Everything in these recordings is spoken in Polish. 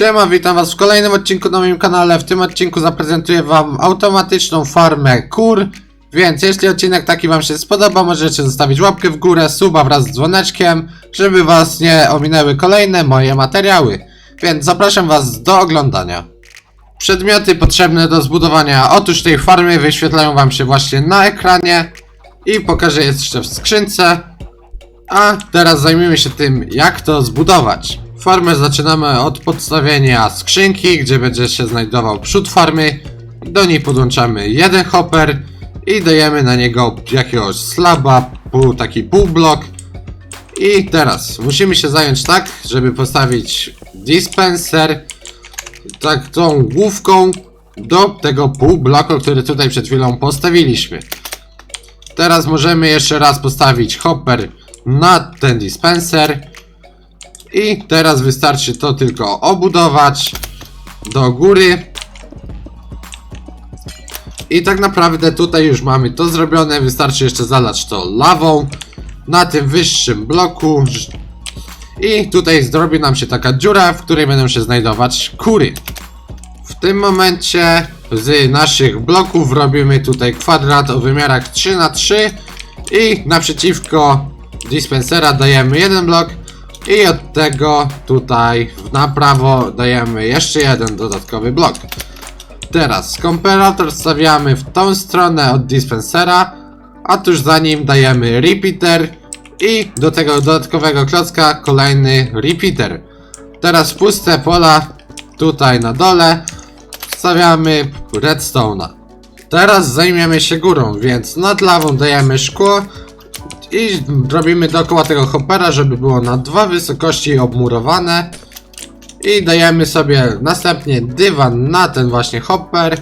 Siema, witam was w kolejnym odcinku na moim kanale. W tym odcinku zaprezentuję wam automatyczną farmę kur. Więc jeśli odcinek taki wam się spodoba, możecie zostawić łapkę w górę, suba wraz z dzwoneczkiem, żeby was nie ominęły kolejne moje materiały. Więc zapraszam was do oglądania. Przedmioty potrzebne do zbudowania otóż tej farmy wyświetlają wam się właśnie na ekranie i pokażę je jeszcze w skrzynce. A teraz zajmiemy się tym, jak to zbudować. Farmę zaczynamy od podstawienia skrzynki, gdzie będzie się znajdował przód farmy. Do niej podłączamy jeden hopper i dajemy na niego jakiegoś slaba, pół, taki półblok. I teraz musimy się zająć tak, żeby postawić dispenser tak tą główką do tego półbloku, który tutaj przed chwilą postawiliśmy. Teraz możemy jeszcze raz postawić hopper na ten dispenser. I teraz wystarczy to tylko obudować do góry. I tak naprawdę tutaj już mamy to zrobione. Wystarczy jeszcze zalać to lawą na tym wyższym bloku. I tutaj zrobi nam się taka dziura, w której będą się znajdować kury. W tym momencie z naszych bloków robimy tutaj kwadrat o wymiarach 3 na 3 i naprzeciwko dispensera dajemy jeden blok i od tego tutaj na prawo dajemy jeszcze jeden dodatkowy blok. Teraz komparator stawiamy w tą stronę od dispensera, a tuż za nim dajemy repeater i do tego dodatkowego klocka kolejny repeater. Teraz puste pola tutaj na dole stawiamy redstone'a. Teraz zajmiemy się górą, więc nad lawą dajemy szkło i robimy dookoła tego hoppera, żeby było na dwa wysokości obmurowane. I dajemy sobie następnie dywan na ten właśnie hopper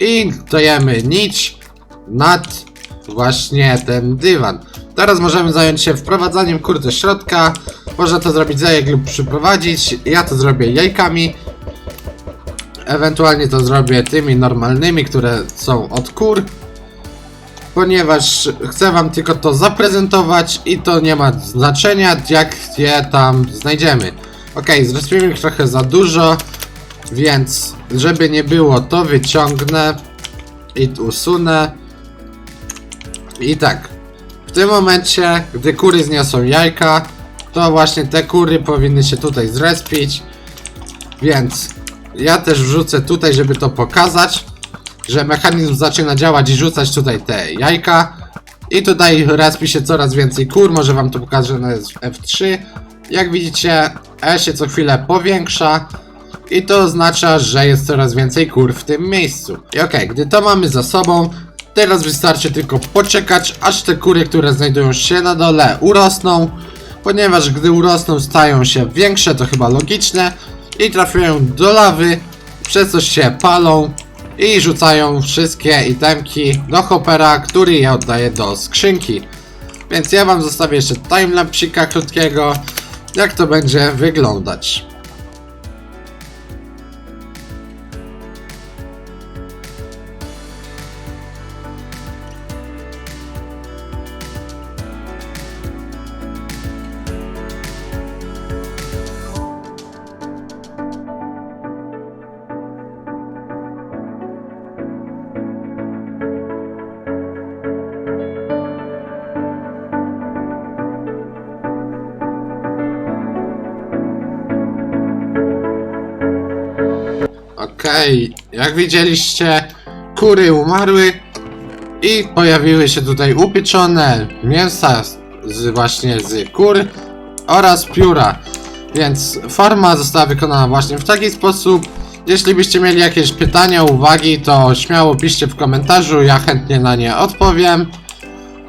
i dajemy nić nad właśnie ten dywan. Teraz możemy zająć się wprowadzaniem kur do środka. Można to zrobić zajek lub przyprowadzić. Ja to zrobię jajkami. Ewentualnie to zrobię tymi normalnymi, które są od kur. Ponieważ chcę wam tylko to zaprezentować i to nie ma znaczenia jak je tam znajdziemy. Ok, zresztą ich trochę za dużo, więc żeby nie było to wyciągnę i usunę. I tak, w tym momencie, gdy kury zniosą jajka, to właśnie te kury powinny się tutaj zrespić. Więc ja też wrzucę tutaj, żeby to pokazać, że mechanizm zaczyna działać i rzucać tutaj te jajka. I tutaj respi się coraz więcej kur, może wam to pokażę na F3. Jak widzicie, E się co chwilę powiększa. I to oznacza, że jest coraz więcej kur w tym miejscu. I okej, gdy to mamy za sobą, teraz wystarczy tylko poczekać, aż te kury, które znajdują się na dole, urosną. Ponieważ gdy urosną, stają się większe, to chyba logiczne. I trafiają do lawy, przez co się palą. I rzucają wszystkie itemki do hoppera, który je oddaje do skrzynki. Więc ja wam zostawię jeszcze timelapsika krótkiego, jak to będzie wyglądać. Okej, jak widzieliście, kury umarły i pojawiły się tutaj upieczone mięsa z- właśnie z kur oraz pióra. Więc farma została wykonana właśnie w taki sposób. Jeśli byście mieli jakieś pytania, uwagi, to śmiało piszcie w komentarzu, ja chętnie na nie odpowiem.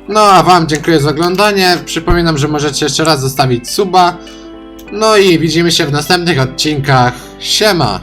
No a wam dziękuję za oglądanie. Przypominam, że możecie jeszcze raz zostawić suba. No i widzimy się w następnych odcinkach. Siema!